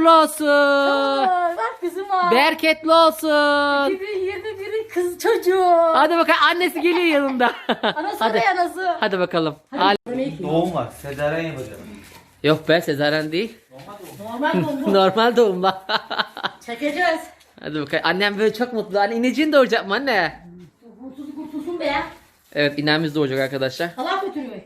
uğurlu olsun. Aa, bak kızım var. Bereketli olsun. 2021'in kız çocuğu. Hadi bakalım annesi geliyor yanında. Anası Hadi. ne anası? Hadi bakalım. Al- Doğum var. Sezaryen yapacağım. Yok be sezaren değil. Normal doğum. Normal doğumla. Çekeceğiz. Hadi bakalım. Annem böyle çok mutlu. Anne ineceğini doğuracak mı anne? Kurtulsun kurtulsun be ya. Evet inemiz doğacak arkadaşlar. Allah götürüyor.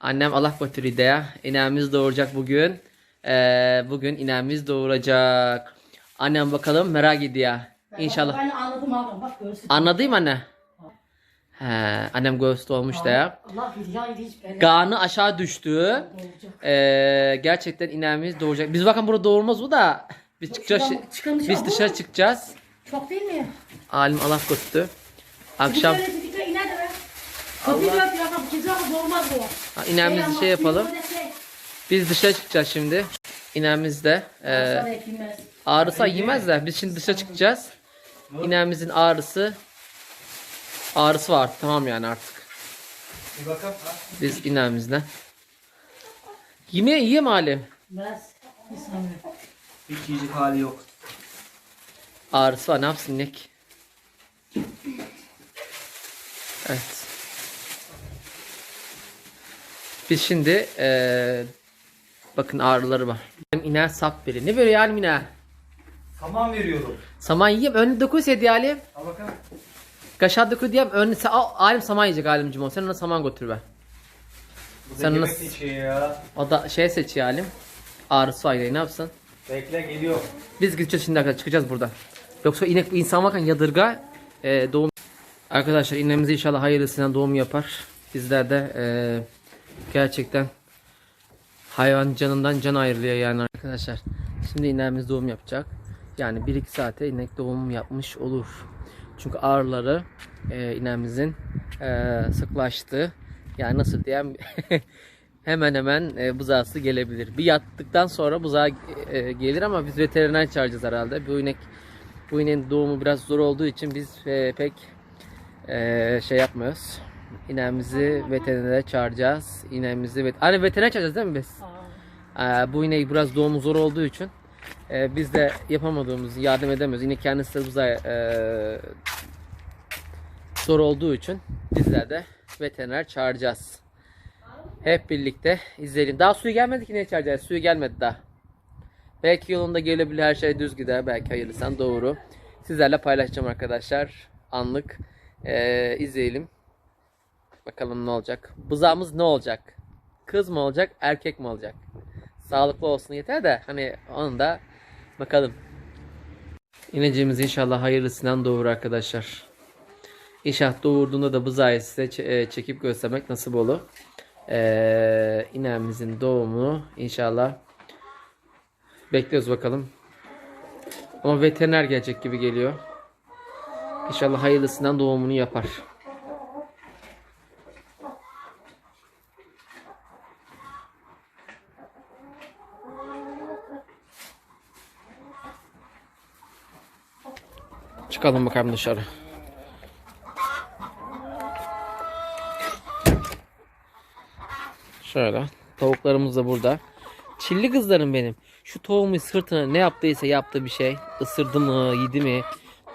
Annem Allah götürüyor de ya. İnemiz doğuracak bugün. Ee, bugün inemiz doğuracak. Annem bakalım merak ediyor. İnşallah. Ben anladım abi bak görsün. Anladın mı anne? He, annem göğüste olmuş da ya. Allah billahi hiç beni. Kanı aşağı düştü. Ee, gerçekten inemiz doğuracak. Biz bakın burada doğurmaz bu da. Biz çıkacağız. Çıkalım dışarı. Biz dışarı çıkacağız. Çok değil mi? Alim Allah götürdü. Akşam Bir kere bir kere iner de be. Kapıyı dört ya kapı gece ama olmaz bu. Ha, inemizi ama, şey yapalım. böyle şey. Biz dışarı çıkacağız şimdi. İnemizde. Ee, Sana ekilmez. ağrısı yemez de biz şimdi dışarı çıkacağız. İnemizin ağrısı ağrısı var tamam yani artık. Bir bakalım. Biz inemizde. Yeme yiyem Alim. Biraz. Bir saniye. Hiç yiyecek hali yok. Ağrısı var ne yapsın inek. Evet. Biz şimdi eee, bakın ağrıları var. İner sap biri. Ne böyle yani iner? Saman veriyorum. Saman yiyeyim. Önüne dokuz hediye alim. Al bakalım. Kaşar doku diyeyim. Önüne al, alim saman yiyecek alimcim o. Sen ona saman götür ver. Bu da Sen yemek nasıl- ya. O da şey seçiyor alim. Ağrısı var yine ne yapsın? Bekle geliyor. Biz gideceğiz şimdi arkadaşlar çıkacağız buradan. Yoksa inek insan varken yadırga e, doğum. Arkadaşlar inemiz inşallah hayırlısıyla doğum yapar. Bizler de e, gerçekten hayvan canından can ayrılıyor yani arkadaşlar. Şimdi inemiz doğum yapacak. Yani 1-2 saate inek doğum yapmış olur. Çünkü ağrıları e, inemizin e, sıklaştı. Yani nasıl diyeyim hemen hemen e, buzağısı gelebilir. Bir yattıktan sonra buzağı e, gelir ama biz veteriner çağıracağız herhalde. Bu inek bu ineğin doğumu biraz zor olduğu için biz e, pek e, şey yapmıyoruz. İneğimizi veterinere çağıracağız. İneğimizi vet hani veteriner çağıracağız değil mi biz? Ee, bu inek biraz doğumu zor olduğu için e, biz de yapamadığımız yardım edemiyoruz. İnek kendisi buzağa e, zor olduğu için bizler de veteriner çağıracağız. Hep birlikte izleyelim. Daha suyu gelmedi ki ne çağıracağız? Suyu gelmedi daha. Belki yolunda gelebilir her şey düz gider. Belki hayırlısan doğru. Sizlerle paylaşacağım arkadaşlar. Anlık Ee, izleyelim. Bakalım ne olacak. Buzağımız ne olacak? Kız mı olacak? Erkek mi olacak? Sağlıklı olsun yeter de hani onu da bakalım. İneceğimiz inşallah hayırlısından doğur arkadaşlar. İnşallah doğurduğunda da buzağı size e, çekip göstermek nasip olur. Ee, inemizin doğumu inşallah bekliyoruz bakalım. Ama veteriner gelecek gibi geliyor. İnşallah hayırlısından doğumunu yapar. Çıkalım bakalım dışarı. Şöyle. Tavuklarımız da burada. Çilli kızlarım benim. Şu tavuğumun sırtına ne yaptıysa yaptı bir şey. Isırdı mı, yedi mi?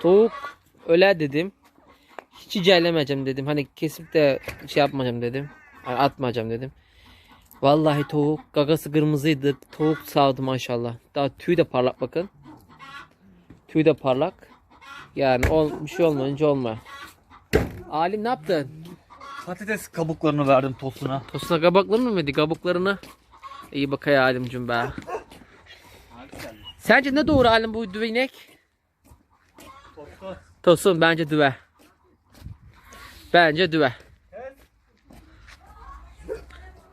Tavuk öyle dedim. Hiç icerlemeyeceğim dedim. Hani kesip de şey yapmayacağım dedim. Yani atmayacağım dedim. Vallahi tavuk gagası kırmızıydı. Tavuk sağdı maşallah. Daha tüy de parlak bakın. Tüy de parlak. Yani ol, bir şey olmayınca olma. Alim ne yaptın? Patates kabuklarını verdim tosuna. Tosuna kabaklarını mı verdi? Kabuklarını. İyi bak ya Alimcim be. Sence ne doğru Alim bu düve inek? Tosun bence düve. Bence düve.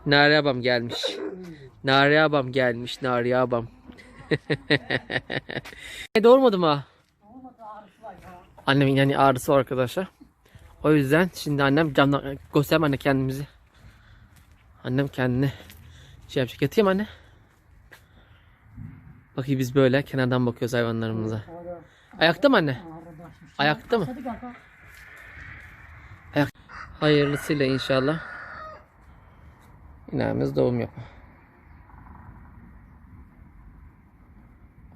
Nari abam gelmiş. Nari abam gelmiş. Nari abam. E, Doğurmadı mı? Annemin yani ağrısı var arkadaşlar. O yüzden şimdi annem camdan göstereyim anne kendimizi. Annem kendini şey yapacak. Yatayım anne. Bakayım biz böyle kenardan bakıyoruz hayvanlarımıza. Ayakta mı anne? Ayakta mı? Kanka. Hayırlısıyla inşallah. İnağımız doğum yapar.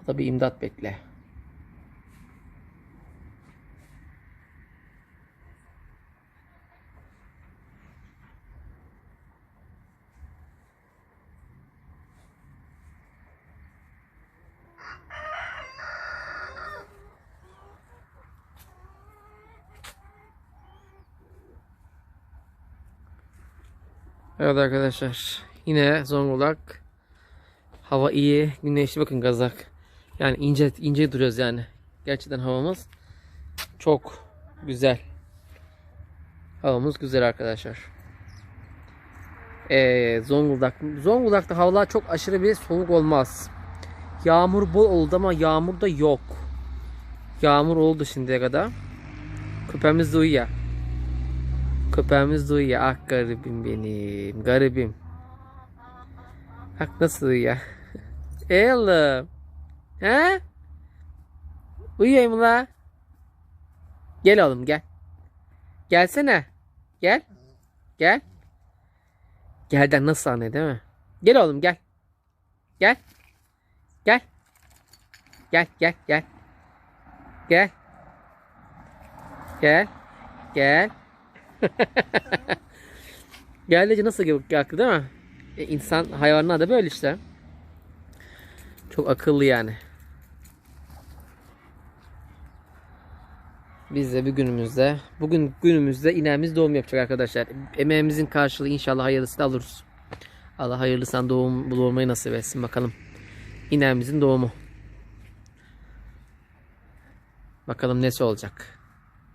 Bu da bir imdat bekle. Evet arkadaşlar. Yine Zonguldak. Hava iyi. Güneşli bakın gazak. Yani ince ince duruyoruz yani. Gerçekten havamız çok güzel. Havamız güzel arkadaşlar. Ee, Zonguldak. Zonguldak'ta havalar çok aşırı bir soğuk olmaz. Yağmur bol oldu ama yağmur da yok. Yağmur oldu şimdiye kadar. Köpeğimiz de uyuyor. Köpeğimiz de uyuyor. Ah garibim benim. Garibim. Bak nasıl uyuyor. Ey oğlum. He? Uyuyayım la. Gel oğlum gel. Gelsene. Gel. Gel. Gelden nasıl anne değil mi? Gel oğlum gel. Gel. Gel. Gel gel gel. Gel. Gel. Gel. Geldiğince nasıl kalktı değil mi? E, insan hayvanlar da böyle işte. Çok akıllı yani. Biz de bir günümüzde, bugün günümüzde inemiz doğum yapacak arkadaşlar. Emeğimizin karşılığı inşallah hayırlısını alırız. Allah hayırlısından doğum bulmayı nasip etsin bakalım. İnemizin doğumu. Bakalım nesi olacak.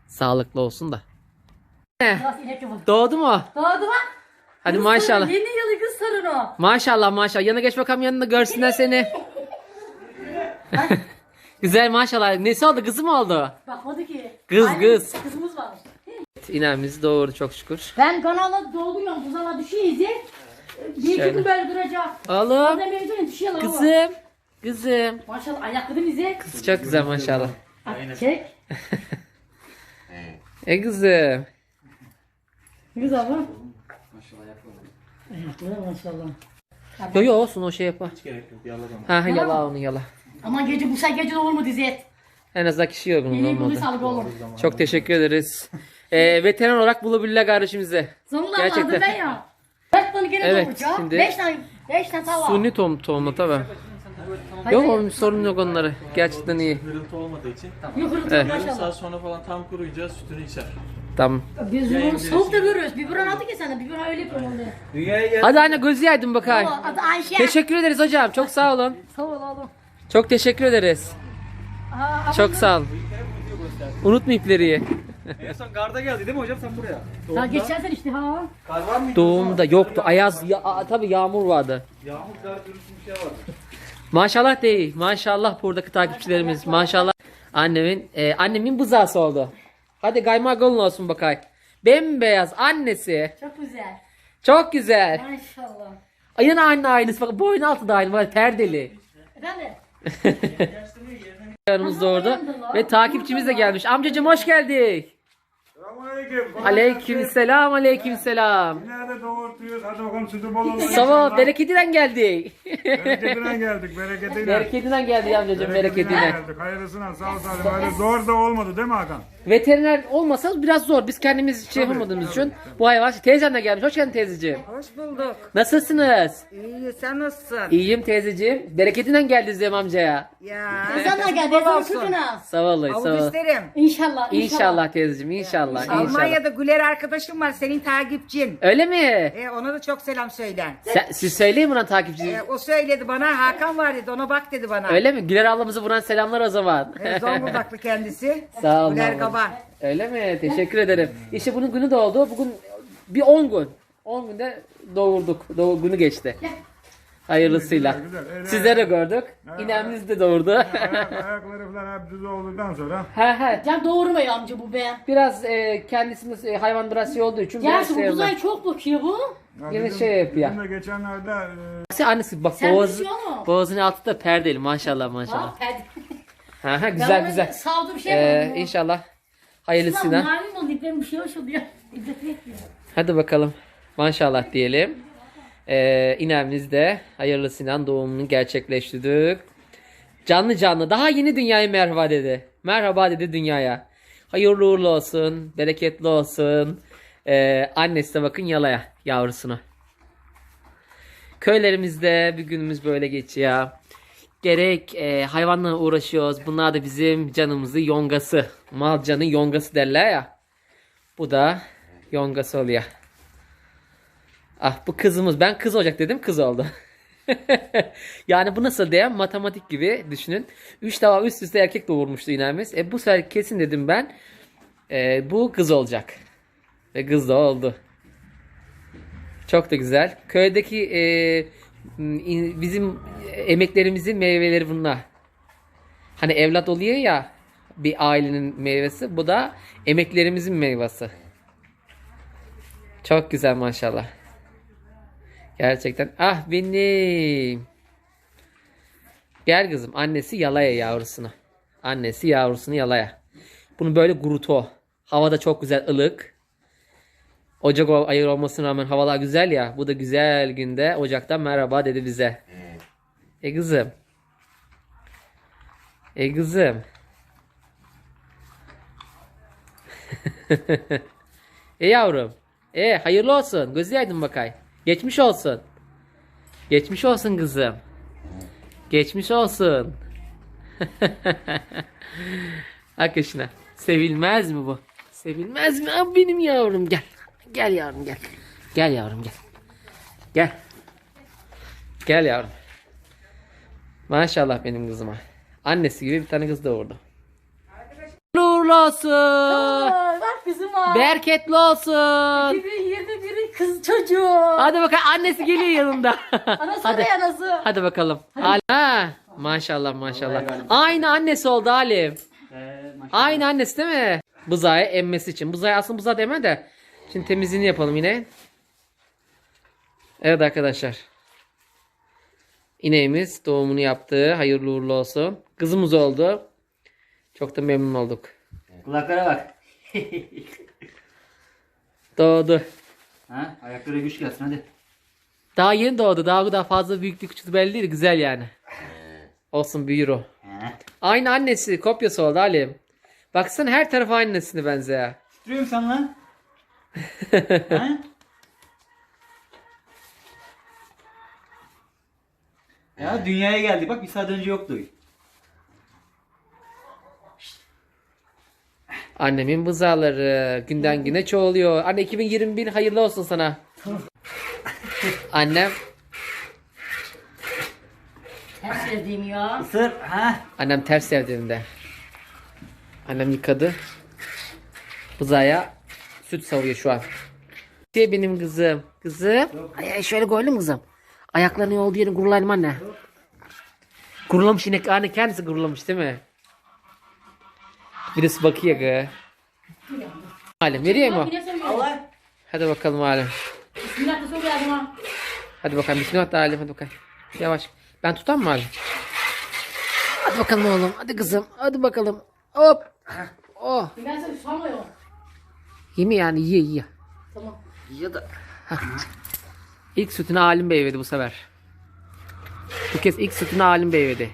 Sağlıklı olsun da. Nasıl inek. Doğdu mu? Doğdu bak. Hadi Kız maşallah. sarı, Yeni yılı kız sarın o. Maşallah maşallah. Yanına geç bakalım yanına görsünler seni. Güzel maşallah. Nesi oldu? Kızı mı oldu? Bakmadı ki. Kız, kız. Kızımız var. İnemiz doğurdu çok şükür. Ben kanala dolduruyorum. Buzala ya. Bir iki Şöyle. gün böyle duracak. Oğlum. Düşüyor lan. Kızım. Kızım. Maşallah ayakları bize. Kız çok güzel maşallah. Çek. E kızım. Güzel ama. Ayakları maşallah. Yo yo olsun o şey yapar. Gerek yok yaladım. Ha ha, yala onu yala. Aman gece bu sen gece de olur mu dizet? En azından kişi yorgunluğu Yeni bunu olmadı. sağlık olur. Çok teşekkür ederiz. Ee, veteriner olarak bulabilirler kardeşimize. Zonguldak Gerçekten. vardı ben ya. Dört tane gene Evet, doğuracak. şimdi- Beş tane, beş tane tava. Suni tohum tohumlu tabi. Hayır, Yok hayır. oğlum sorun yok onları. Gerçekten iyi. Hırıltı olmadığı için Yukarı Evet. yarım maşallah. saat sonra falan tam kuruyunca sütünü içer. Tamam. Biz bunu soğuk da görüyoruz. Biberon aldık ya sana. Biberon öyle yapıyorum onu. Dünyaya gel. Hadi anne gözü yaydın bakayım. Adı Ayşe. Teşekkür ederiz hocam. Çok sağ olun. Sağ ol oğlum. Çok teşekkür ederiz. Aa, Çok sağ olun. Unutma ipleri. En son garda geldi değil mi hocam sen buraya? Daha geçersen işte ha. Kar var mıydı? Doğumda yoktu. Ayaz, ya, a- tabii yağmur vardı. Yağmur kar dürüstü bir şey vardı. Maşallah değil. Maşallah buradaki takipçilerimiz. Maşallah. Annemin e, annemin buzağısı oldu. Hadi kaymak olun olsun bakay. Bembeyaz annesi. Çok güzel. Çok güzel. Maşallah. Ayın anne aynısı. Bak boyun altı da aynı var. Perdeli. Efendim? Yanımızda orada. Ve takipçimiz de gelmiş. Amcacım hoş geldik. Aleyküm selam. Aleyküm selam. Nerede doğurtuyoruz? Hadi bakalım sütü bol olsun. Sabah bereketinden geldik. Bereketinden geldik. Bereketiyle. bereketinden geldi amcacım bereketinden. geldik. Hayırlısına sağ ol salim. Öyle zor da olmadı değil mi Hakan? Veteriner olmasa biraz zor. Biz kendimiz şey yapamadığımız için bu hayvan. Teyzem de gelmiş. Hoş geldin teyzeciğim. Hoş bulduk. Nasılsınız? İyi, sen nasılsın? İyiyim teyzeciğim. Bereketinden geldi Zem amcaya. Ya. Kızanla geldi. Bol Ezan olsun. çocuğuna. Sağ olun. Sağ olun. isterim. İnşallah. İnşallah teyzeciğim. İnşallah. İnşallah. Almanya'da Güler arkadaşım var senin takipçin. Öyle mi? E, ona da çok selam söyle. Sen, siz söyleyin buna takipçi. E, o söyledi bana Hakan var dedi ona bak dedi bana. Öyle mi? Güler ablamızı vuran selamlar o zaman. E, Zonguldaklı kendisi. Sağ olun. Güler abla. Kaba. Öyle mi? Teşekkür ederim. İşte bunun günü doğdu. Bugün bir 10 gün. 10 günde doğurduk. Doğu günü geçti. Hayırlısıyla. Güzel, güzel. Sizleri de gördük. İnemiz de doğurdu. Ayak, ayakları falan hep düz olduktan sonra. he he. Can doğurmuyor amca bu be. Biraz e, kendisinde e, hayvan şey olduğu için biraz Gerçi şey bu oldu. uzay çok bakıyor bu. Ya Yine bizim- şey yapıyor. Bizim de geçenlerde e, Sen annesi bak Sen boğazı, düşüyor mu? boğazının altı da perdeli maşallah maşallah. Ha, perde. Ha, ha, Ben güzel ona güzel. Savdu bir şey Ee, yapmadım. inşallah hayırlısıyla. malum oldu iplerim bir şey hoş oluyor. İplerim yetmiyor. Hadi bakalım. Maşallah diyelim. Ee, inemimiz de hayırlısıyla doğumunu gerçekleştirdik. Canlı canlı. Daha yeni dünyaya merhaba dedi. Merhaba dedi dünyaya. Hayırlı uğurlu olsun. Bereketli olsun. Ee, annesi de bakın yalaya yavrusunu. Köylerimizde bir günümüz böyle geçiyor. Gerek e, hayvanla uğraşıyoruz. Bunlar da bizim canımızı yongası. Mal canı yongası derler ya. Bu da yongası oluyor. Ah bu kızımız. Ben kız olacak dedim kız oldu. yani bu nasıl diye matematik gibi düşünün. 3 defa üst üste erkek doğurmuştu inemiz. E bu sefer kesin dedim ben. e, bu kız olacak. Ve kız da oldu. Çok da güzel. Köydeki e, bizim emeklerimizin meyveleri bunlar. Hani evlat oluyor ya bir ailenin meyvesi. Bu da emeklerimizin meyvesi. Çok güzel maşallah. Gerçekten. Ah benim. Gel kızım. Annesi yalaya yavrusunu. Annesi yavrusunu yalaya. Bunu böyle guruto. Havada çok güzel ılık. Ocak ayı olmasına rağmen havalar güzel ya. Bu da güzel günde ocaktan merhaba dedi bize. E kızım. E kızım. e yavrum. E hayırlı olsun. Gözü aydın bakay. Geçmiş olsun. Geçmiş olsun kızım. Geçmiş olsun. Arkadaşına. Sevilmez mi bu? Sevilmez mi? Abi benim yavrum gel. Gel yavrum gel. Gel yavrum gel. Gel. Gel yavrum. Maşallah benim kızıma. Annesi gibi bir tane kız doğurdu. Uğurlu olsun. Bak kızım. Bereketli olsun. 2021'in kız çocuğu. Hadi bakalım annesi geliyor yanında. Anası Hadi. ne anası? Hadi bakalım. Ha, maşallah maşallah. Aynı annesi oldu Halim. Aynı annesi değil mi? Buzaya emmesi için. Buzaya aslında buzağı deme de. Şimdi temizliğini yapalım yine. Evet arkadaşlar. İneğimiz doğumunu yaptı. Hayırlı uğurlu olsun. Kızımız oldu. Çok da memnun olduk. Kulaklara bak. Doğdu. Ha? Ayaklara güç gelsin hadi. Daha yeni doğdu. Daha daha fazla büyüklük küçüklük belli değil. Güzel yani. Olsun büyür o. He. Aynı annesi kopyası oldu Halim. Baksana her tarafı annesine benziyor. Duruyor musun sen lan? ha? Ya dünyaya geldi bak bir saat önce yoktu. Annemin bızaları günden güne çoğuluyor. Anne 2021 hayırlı olsun sana. Annem En sevdiğim ya. Isır ha? annem ters sevdiğinde. Annem yıkadı. Bızaya süt savuyor şu an. Diye benim kızım. Kızım. Ay, ay şöyle koydum kızım. Ayaklarını olduğu yerini gurulayım anne. Gurulamış inek anne kendisi gurulamış değil mi? Birisi bakıyor gı. Halim veriyor mu? Allah. Hadi bakalım Halim. Bismillah da söyle adıma. Hadi bakalım bismillah da Halim hadi bakalım. Yavaş. Ben tutar mı Halim? Hadi bakalım oğlum. Hadi kızım. Hadi bakalım. Hop. Oh. Ben seni tutamıyorum. Yemi yani yiye yiye. Tamam. Ya da. İlk sütünü Halim Bey verdi bu sefer. Bu kez ilk sütünü Halim Bey verdi.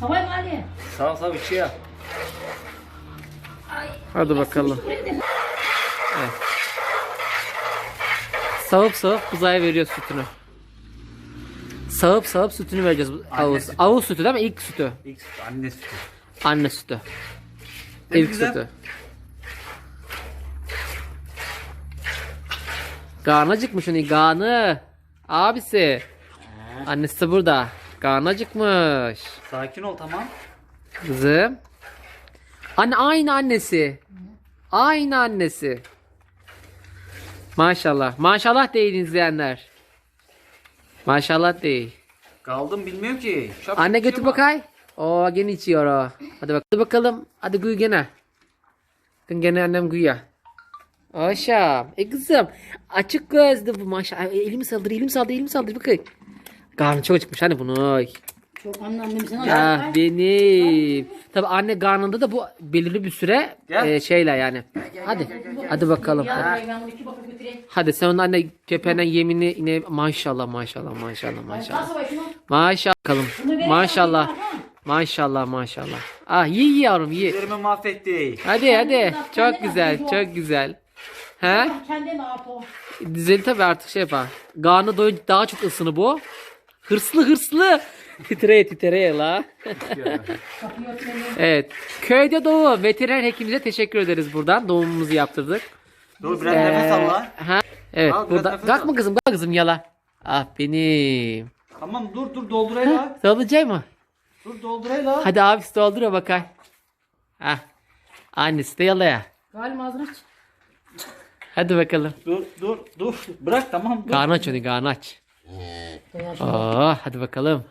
Havay mı Ali? Sağ sağ bir şey yap. Hadi bakalım. Evet. Sağıp sağıp buzaya veriyor sütünü. Sağıp sağıp sütünü vereceğiz. bu- Avuz. sütü. Avuz sütü değil mi? İlk sütü. İlk sütü anne sütü. Anne sütü. Ne İlk güzel. sütü. Karnı acıkmış onun karnı. Abisi. Annesi burada. Karnı acıkmış. Sakin ol tamam. Kızım. Anne aynı annesi. Aynı annesi. Maşallah. Maşallah değil izleyenler. Maşallah değil. Kaldım bilmiyorum ki. Şap Anne götür şey var. bakay. Oo gene içiyor o. Hadi, bak hadi bakalım. Hadi guy gene. Dün gene annem güya. Aşam. E kızım. Açık gözlü bu maşallah. Elimi saldır, elimi saldır, elimi saldır. Bakın. Karnı çok acıkmış hani bunu. Çok annem sana. Ya benim. Tabi anne karnında da bu belirli bir süre Gel. e, şeyle yani. Hadi. Hadi bakalım. Ya Hadi. ben bunu iki bakıp götüreyim. Hadi sen onun anne köpeğinden yemini yine maşallah maşallah maşallah maşallah. Nasıl bakayım? Maşallah. Bakalım. Maşallah. Maşallah maşallah. Ah iyi yavrum iyi. Üzerimi mahvetti. Hadi hadi. Çok güzel çok güzel. He? Kendine ne yap o? Dizeli tabi artık şey yapar. Karnı doyunca daha çok ısını bu. Hırslı hırslı. Titreye titreye la. Evet. Köyde doğum. Veteriner hekimimize teşekkür ederiz buradan. Doğumumuzu yaptırdık. Dur biraz nefes al Ee, lan. Ha? Evet Al, burada. Kalkma al. kızım kalk kızım yala. Ah benim. Tamam dur dur doldurayla. Sağlayacak mı? dur doldurayla. Hadi abisi doldur bakay. Hah. Annesi de yalaya. Galiba ağzını aç. Hadi bakalım. Dur dur dur. Bırak tamam dur. Karnı aç onu karnı aç. Oh, hadi bakalım.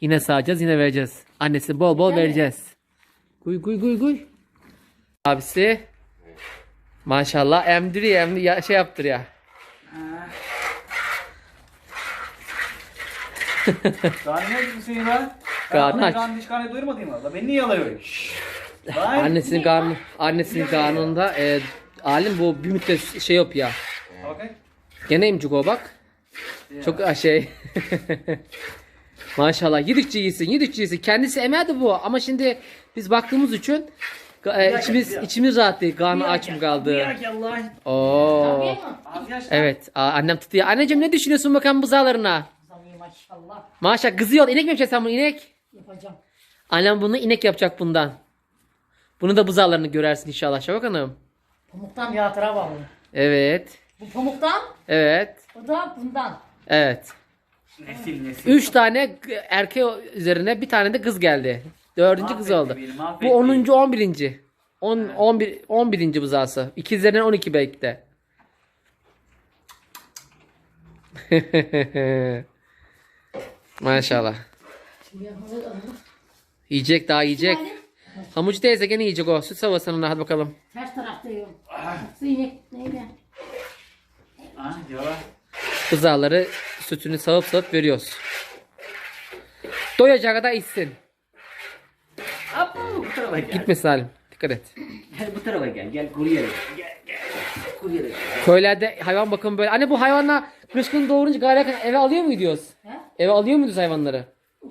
Yine sağacağız yine vereceğiz. Annesi bol bol vereceğiz. Guy guy guy guy. Abisi maşallah emdiriyor emdi ya, şey yaptır ya. Karnı ne Hüseyin lan? Karnı aç. Karnı hiç karnı doyurmadın mı? La beni niye. Lan. Annesinin karnı annesinin karnında e, alim bu bir müddet şey yap ya. Bakayım. Gene emcik o bak. Çok ah, şey. Maşallah yedikçe iyisin yedikçe iyisin. Kendisi emerdi bu ama şimdi biz baktığımız için e, içimiz içimiz rahat değil. Karnı aç mı kaldı? Allah. Oo. Evet aa, annem tutuyor. Anneciğim ne düşünüyorsun bakalım buzağlarına? Maşallah. Maşallah kızıyor. İnek mi yapacaksın sen bunu inek? Yapacağım. Annem bunu inek yapacak bundan. Bunu da buzağlarını görersin inşallah Şafak Hanım. Pamuktan bir hatıra var bunun. Evet. Bu pamuktan, Evet. bu da bundan. Evet. Nesil nesil. Üç tane erkek üzerine bir tane de kız geldi. Dördüncü kız Mahvetti oldu. beni, mahvetti. Bu onuncu on birinci. On, on, bir, on birinci buzağısı. İkizlerinin on iki belki de. Maşallah. Yiyecek daha yiyecek. Hamucu teyze gene yiyecek o. Süt savasını hadi bakalım. Ters taraftayım. Zeynep neyle? Ha ya. Buzağları sütünü sağıp sağıp veriyoruz. Doyacağı kadar içsin. Hop bu tarafa gel. Gitmesin halim. Dikkat et. Gel bu tarafa gel. Gel kuru yere. Gel gel. Kuru yere. gel. Köylerde hayvan bakımı böyle. Anne bu hayvanlar kışkın doğurunca gayret eve alıyor muydunuz? He? Eve alıyor muydunuz hayvanları?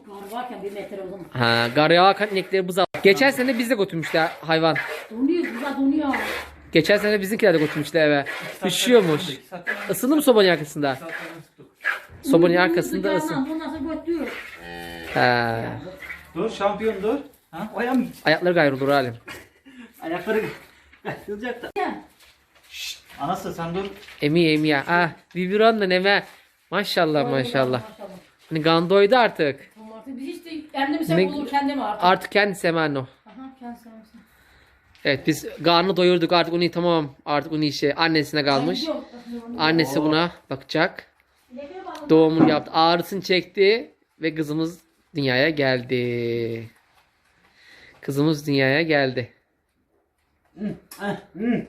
Kar varken bir metre o zaman. Ha, garya inekleri buza. Geçen sene biz de götürmüşler hayvan. Donuyor, güzel donuyor. Geçen sene bizimkiler de götürmüşler eve. Üşüyormuş. Isındı mı sobanın arkasında? Sobanın arkasında ısın. Bundan sonra götürüyor. Ha. Dur şampiyon dur. Ha o ayağı mı? Ayakları gayrı olur halim. Ayakları kırılacak da. Ya. Anası sen dur. Emi emi ya. Ah, biberon da neme. Maşallah maşallah. Hani kan doydu artık. Tamam artık biz hiç de kendimize Ne- bulur kendime artık. Artık kendisi hemen o. Aha kendisi yapsın. Evet biz karnını doyurduk artık onu tamam artık onu işe annesine kalmış. Annesi buna bakacak. Doğumunu yaptı. Ağrısını çekti ve kızımız dünyaya geldi. Kızımız dünyaya geldi.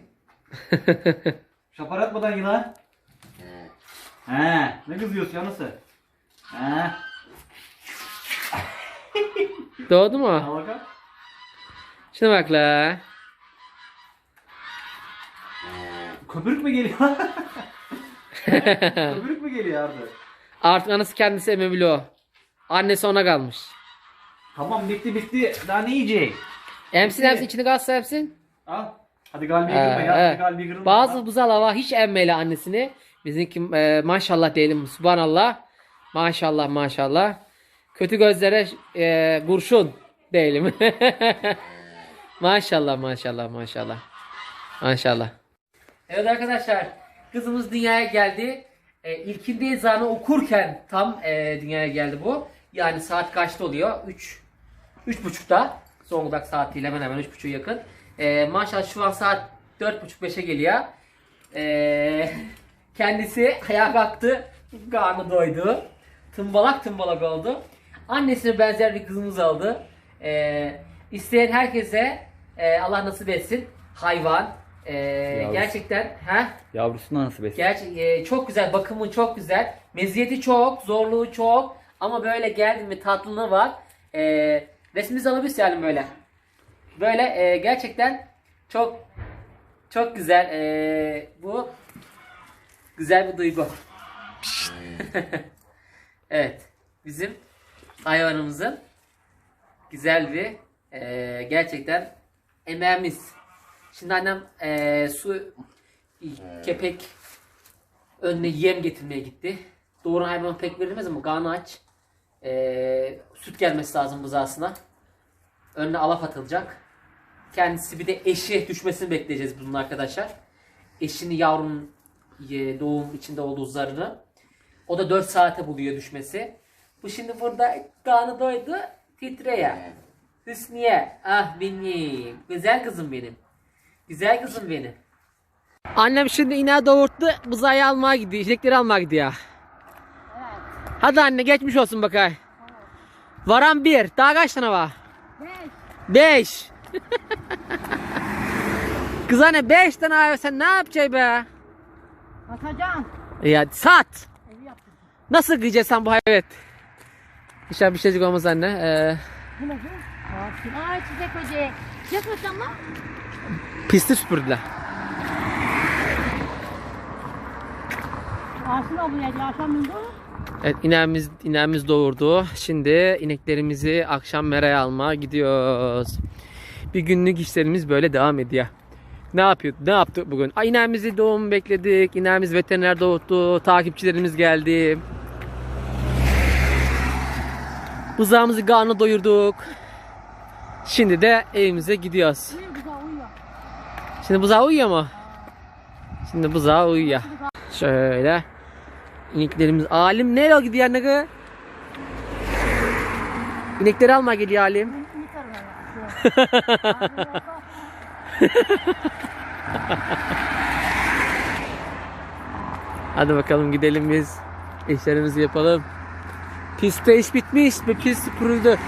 Şapar atmadan yılan. He, ne kızıyorsun anası? He. Doğdu mu? Al bakalım. Şuna bak la. Köpürük mü geliyor? Köpürük mü geliyor artık? Artık anası kendisi emebiliyor. Annesi ona kalmış. Tamam bitti bitti. Daha ne yiyecek? Emsin emsin içini kalsa emsin. Al. Hadi kalbiye Ee, kırma ya. Hadi kırma. Bazı buzalar var hiç emmeli annesini. Bizimki e, maşallah diyelim subhanallah. Maşallah maşallah. Kötü gözlere e, kurşun diyelim. maşallah maşallah maşallah. Maşallah. Evet arkadaşlar kızımız dünyaya geldi. E, ilkinde eczane okurken tam e, dünyaya geldi bu. Yani saat kaçta oluyor? 3 Üç buçukta Zonguldak saatiyle hemen hemen üç buçuğa yakın. Ee, maşallah şu an saat dört buçuk beşe geliyor. Ee, kendisi ayağa kalktı. Karnı doydu. Tımbalak tımbalak oldu. Annesine benzer bir kızımız oldu. Ee, isteyen herkese e, Allah nasip etsin. Hayvan. Ee, gerçekten ha Yavrusunu nasıl besin? Gerçi e, çok güzel, bakımı çok güzel. Meziyeti çok, zorluğu çok. Ama böyle geldi mi tatlılığı var. E, resmimizi alabiliriz yani böyle. Böyle e, gerçekten çok çok güzel. E, bu güzel bir duygu. evet. Bizim hayvanımızın güzel bir e, gerçekten emeğimiz. Şimdi annem e, su kepek önüne yem getirmeye gitti. Doğru hayvan pek verilmez ama karnı aç. E, süt gelmesi lazım buzağısına. Önüne alaf atılacak. Kendisi bir de eşi düşmesini bekleyeceğiz bunun arkadaşlar. Eşini yavrunun doğum içinde olduğu zarını. O da 4 saate buluyor düşmesi. Bu şimdi burada kanı doydu. Titreye. Hüsniye. Ah benim. Güzel kızım benim. Güzel kızım benim. Annem şimdi ineği doğurttu. Buzağı almaya gidiyor. İnekleri almaya gidiyor. Hadi anne geçmiş olsun bakay. Varan bir. Daha kaç tane var? Beş. Kız anne beş tane abi sen ne yapacaksın be? Atacağım. Ya sat. Nasıl sen bu hayvet? İnşallah bir şeycik olmaz anne. Ee, Bu nasıl? Aa çiçek böceği. Çiçek böceği ama. pisti süpürdüler. Abone ediyor. Akşam o? Evet ineğimiz, ineğimiz doğurdu. Şimdi ineklerimizi akşam meraya almaya gidiyoruz. Bir günlük işlerimiz böyle devam ediyor. Ne yapıyorduk? Ne yaptık bugün? Ay ineğimizi doğum bekledik. İneğimiz veteriner doğurttu. Takipçilerimiz geldi. Buzağımızı karnı doyurduk. Şimdi de evimize gidiyoruz. Şimdi buzağı uyuyor mu? Şimdi buzağı uyuyor. Şöyle. İneklerimiz. Alim nereye gidiyor ne kız? İnekleri alma geliyor Alim. Hadi bakalım gidelim biz. İşlerimizi yapalım. Pistte iş bitmiş ve pist süpürüldü.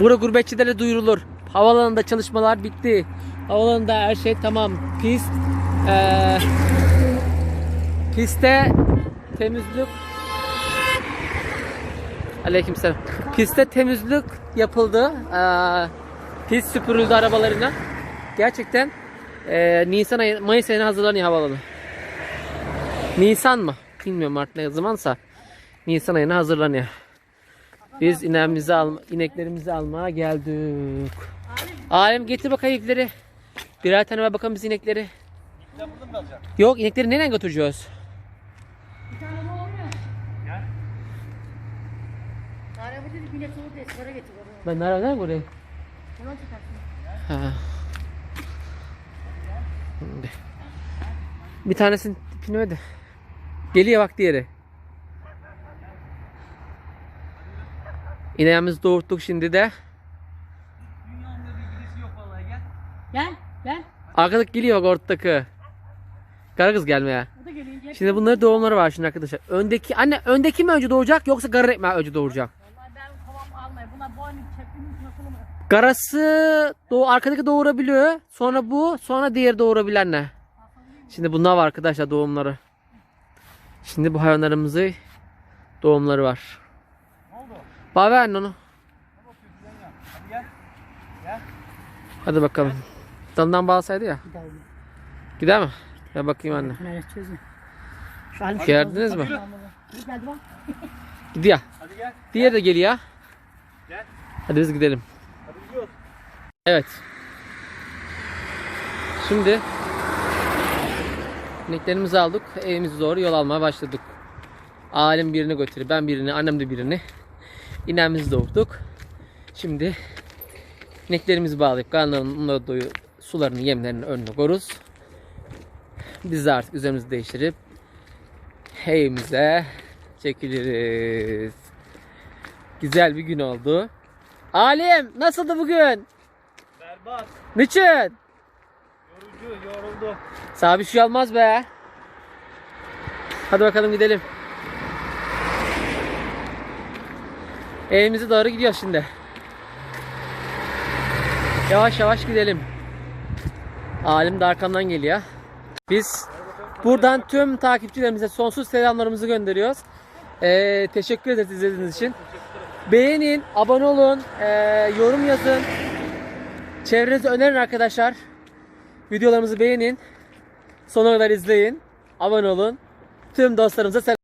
Bura gurbetçilere duyurulur. Havalanında çalışmalar bitti. Havalanında her şey tamam. Pist eee pistte temizlik Aleykümselam. Pistte temizlik yapıldı. Eee pist süpürüldü arabalarına. Gerçekten eee Nisan ayı, Mayıs ayına hazırlanıyor havalanı. Nisan mı? Bilmiyorum artık ne zamansa. Nisan ayına hazırlanıyor. Biz ineğimizi al, ineklerimizi almaya geldik. Alem getir bakayım inekleri. Birer tane ver bakalım biz inekleri. Yok inekleri nereye götüreceğiz? Araba dedi bile soğuk değil. Sigara getir. Ben nereden oraya? Hemen çıkarsın. Ha. Şimdi. Bir tanesinin tipini öde. Geliyor bak diğeri. İneğimizi doğurttuk şimdi de. Gel. Gel. Arkadaki geliyor bak ortadaki. Kara kız gelmeye. O da gelince. Şimdi bunların doğumları var şimdi arkadaşlar. Öndeki anne öndeki mi önce doğacak yoksa garı mi önce doğuracak? Vallahi ben kovam almayı. Buna boynu çektiğimiz nasıl mı? Garası doğu arkadaki doğurabiliyor. Sonra bu, sonra diğer doğurabilen ne? Şimdi bunlar var arkadaşlar doğumları. Şimdi bu hayvanlarımızı doğumları var. Bana ver anne onu. Hadi bakalım. Dalından bağlasaydı ya. Gider mi? Ya bakayım anne. Gördünüz mü? Gidiyor. Hadi gel. Diğer de geliyor. Gel. Hadi biz gidelim. Hadi. Evet. Şimdi ineklerimizi aldık. Evimize doğru yol almaya başladık. Alim birini götürüyor. Ben birini, annem de birini. İneğimizi doğurduk. Şimdi ineklerimizi bağlayıp karnlarını doyu sularını, yemlerini önüne koyarız. Biz de artık üzerimizi değiştirip evimize çekiliriz. Güzel bir gün oldu. Alim nasıldı bugün? Berbat. Niçin? Yorucu, yoruldu. Sana bir şey olmaz be. Hadi bakalım gidelim. Evimize doğru gidiyoruz şimdi. Yavaş yavaş gidelim. Alim de arkamdan geliyor. Biz buradan tüm takipçilerimize sonsuz selamlarımızı gönderiyoruz. Ee, teşekkür ederiz izlediğiniz için. Beğenin, abone olun, ee, yorum yazın. Çevrenize önerin arkadaşlar. Videolarımızı beğenin. Sonuna kadar izleyin. Abone olun. Tüm dostlarımıza selam.